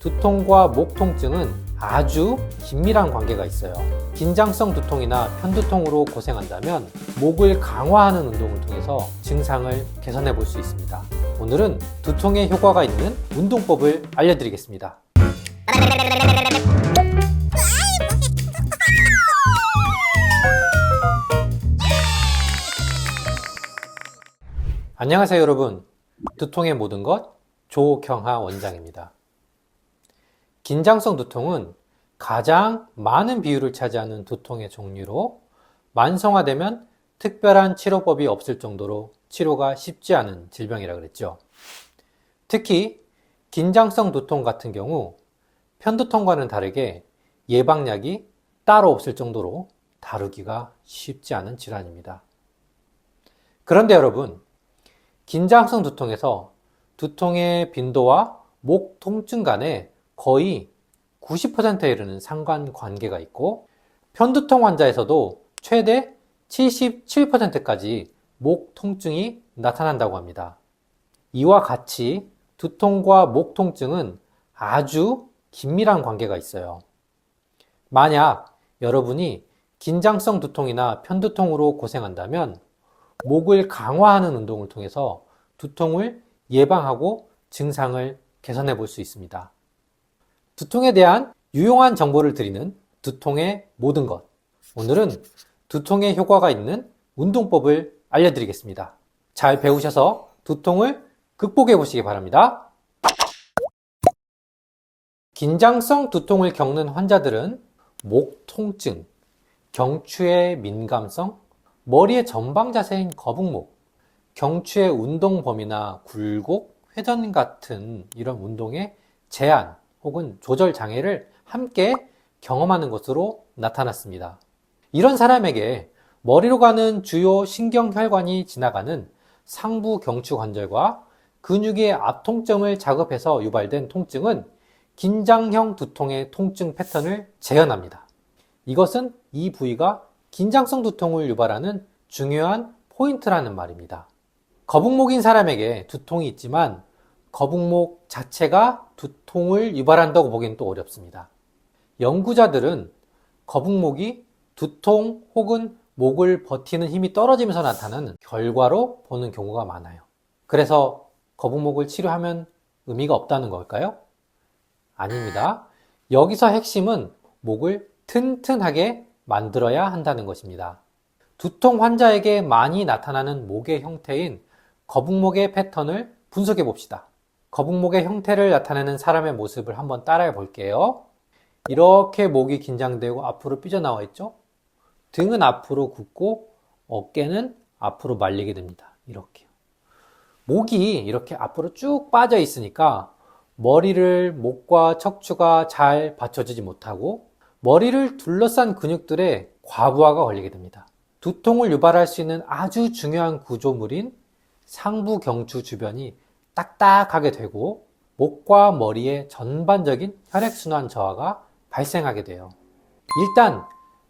두통과 목 통증은 아주 긴밀한 관계가 있어요. 긴장성 두통이나 편두통으로 고생한다면 목을 강화하는 운동을 통해서 증상을 개선해 볼 수 있습니다. 오늘은 두통에 효과가 있는 운동법을 알려드리겠습니다. 안녕하세요, 여러분. 두통의 모든 것 조경하 원장입니다. 긴장성 두통은 가장 많은 비율을 차지하는 두통의 종류로 만성화되면 특별한 치료법이 없을 정도로 치료가 쉽지 않은 질병이라 그랬죠. 특히 긴장성 두통 같은 경우 편두통과는 다르게 예방약이 따로 없을 정도로 다루기가 쉽지 않은 질환입니다. 그런데 여러분, 긴장성 두통에서 두통의 빈도와 목 통증 간에 거의 90%에 이르는 상관관계가 있고 편두통 환자에서도 최대 77%까지 목 통증이 나타난다고 합니다. 이와 같이 두통과 목 통증은 아주 긴밀한 관계가 있어요. 만약 여러분이 긴장성 두통이나 편두통으로 고생한다면 목을 강화하는 운동을 통해서 두통을 예방하고 증상을 개선해 볼 수 있습니다. 두통에 대한 유용한 정보를 드리는 두통의 모든 것. 오늘은 두통에 효과가 있는 운동법을 알려드리겠습니다. 잘 배우셔서 두통을 극복해 보시기 바랍니다. 긴장성 두통을 겪는 환자들은 목 통증, 경추의 민감성, 머리의 전방 자세인 거북목, 경추의 운동 범위나 굴곡, 회전 같은 이런 운동의 제한 혹은 조절 장애를 함께 경험하는 것으로 나타났습니다. 이런 사람에게 머리로 가는 주요 신경혈관이 지나가는 상부 경추 관절과 근육의 앞통점을 작업해서 유발된 통증은 긴장형 두통의 통증 패턴을 재현합니다. 이것은 이 부위가 긴장성 두통을 유발하는 중요한 포인트라는 말입니다. 거북목인 사람에게 두통이 있지만 거북목 자체가 두통을 유발한다고 보기는 또 어렵습니다. 연구자들은 거북목이 두통 혹은 목을 버티는 힘이 떨어지면서 나타나는 결과로 보는 경우가 많아요. 그래서 거북목을 치료하면 의미가 없다는 걸까요? 아닙니다. 여기서 핵심은 목을 튼튼하게 만들어야 한다는 것입니다. 두통 환자에게 많이 나타나는 목의 형태인 거북목의 패턴을 분석해 봅시다. 거북목의 형태를 나타내는 사람의 모습을 한번 따라해 볼게요. 이렇게 목이 긴장되고 앞으로 삐져나와 있죠? 등은 앞으로 굽고 어깨는 앞으로 말리게 됩니다. 이렇게요. 목이 이렇게 앞으로 쭉 빠져 있으니까 머리를 목과 척추가 잘 받쳐주지 못하고 머리를 둘러싼 근육들의 과부하가 걸리게 됩니다. 두통을 유발할 수 있는 아주 중요한 구조물인 상부 경추 주변이 딱딱하게 되고 목과 머리의 전반적인 혈액순환 저하가 발생하게 돼요. 일단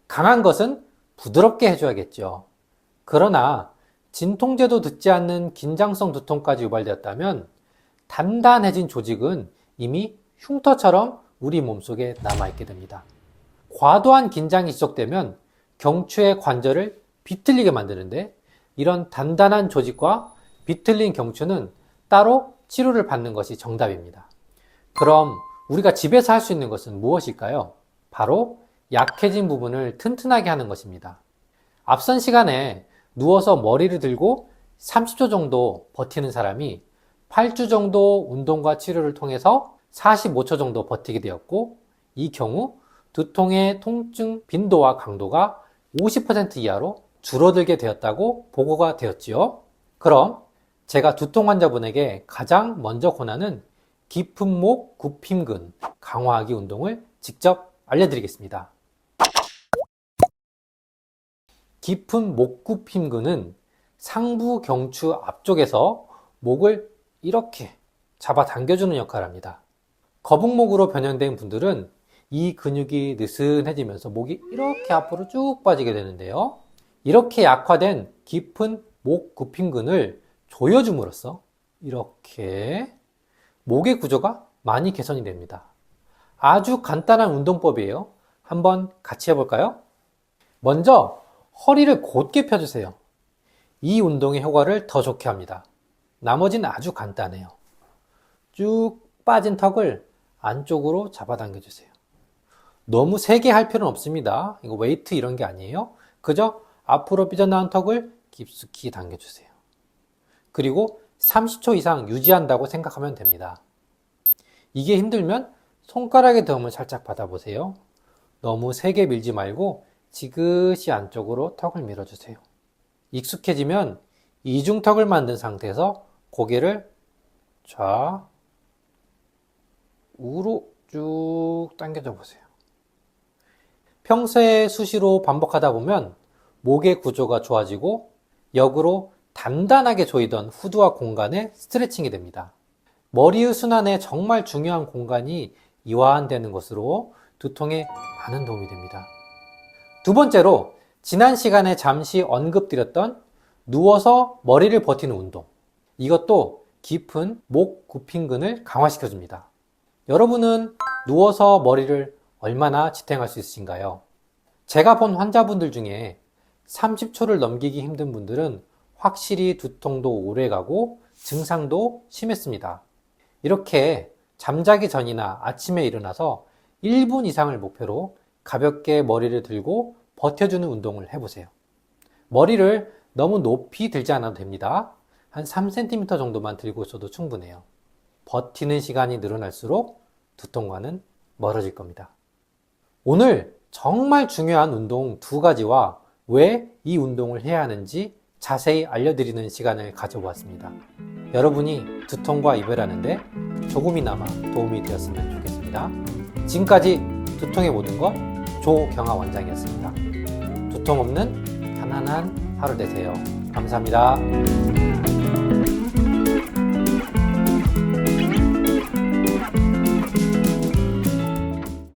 강한 것은 부드럽게 해줘야겠죠. 그러나 진통제도 듣지 않는 긴장성 두통까지 유발되었다면 단단해진 조직은 이미 흉터처럼 우리 몸속에 남아있게 됩니다. 과도한 긴장이 지속되면 경추의 관절을 비틀리게 만드는데 이런 단단한 조직과 비틀린 경추는 따로 치료를 받는 것이 정답입니다. 그럼 우리가 집에서 할 수 있는 것은 무엇일까요? 바로 약해진 부분을 튼튼하게 하는 것입니다. 앞선 시간에 누워서 머리를 들고 30초 정도 버티는 사람이 8주 정도 운동과 치료를 통해서 45초 정도 버티게 되었고 이 경우 두통의 통증 빈도와 강도가 50% 이하로 줄어들게 되었다고 보고가 되었지요. 그럼 제가 두통 환자분에게 가장 먼저 권하는 깊은 목 굽힘근 강화하기 운동을 직접 알려드리겠습니다. 깊은 목 굽힘근은 상부 경추 앞쪽에서 목을 이렇게 잡아 당겨주는 역할을 합니다. 거북목으로 변형된 분들은 이 근육이 느슨해지면서 목이 이렇게 앞으로 쭉 빠지게 되는데요. 이렇게 약화된 깊은 목 굽힘근을 조여줌으로써 이렇게 목의 구조가 많이 개선이 됩니다. 아주 간단한 운동법이에요. 한번 같이 해볼까요? 먼저 허리를 곧게 펴주세요. 이 운동의 효과를 더 좋게 합니다. 나머지는 아주 간단해요. 쭉 빠진 턱을 안쪽으로 잡아당겨 주세요. 너무 세게 할 필요는 없습니다. 이거 웨이트 이런 게 아니에요. 그저 앞으로 삐져나온 턱을 깊숙이 당겨주세요. 그리고 30초 이상 유지한다고 생각하면 됩니다. 이게 힘들면 손가락의 도움을 살짝 받아보세요. 너무 세게 밀지 말고 지그시 안쪽으로 턱을 밀어주세요. 익숙해지면 이중턱을 만든 상태에서 고개를 좌, 우로 쭉 당겨줘 보세요. 평소에 수시로 반복하다 보면 목의 구조가 좋아지고 역으로 단단하게 조이던 후두와 공간의 스트레칭이 됩니다. 머리의 순환에 정말 중요한 공간이 이완되는 것으로 두통에 많은 도움이 됩니다. 두 번째로 지난 시간에 잠시 언급드렸던 누워서 머리를 버티는 운동. 이것도 깊은 목 구핑근을 강화시켜줍니다. 여러분은 누워서 머리를 얼마나 지탱할 수 있으신가요? 제가 본 환자분들 중에 30초를 넘기기 힘든 분들은 확실히 두통도 오래 가고 증상도 심했습니다. 이렇게 잠자기 전이나 아침에 일어나서 1분 이상을 목표로 가볍게 머리를 들고 버텨주는 운동을 해보세요. 머리를 너무 높이 들지 않아도 됩니다. 한 3cm 정도만 들고 있어도 충분해요. 버티는 시간이 늘어날수록 두통과는 멀어질 겁니다. 오늘 정말 중요한 운동 두 가지와 왜 이 운동을 해야 하는지 자세히 알려드리는 시간을 가져보았습니다. 여러분이 두통과 이별하는데 조금이나마 도움이 되었으면 좋겠습니다. 지금까지 두통의 모든 것 조경아 원장이었습니다. 두통 없는 편안한 하루 되세요. 감사합니다.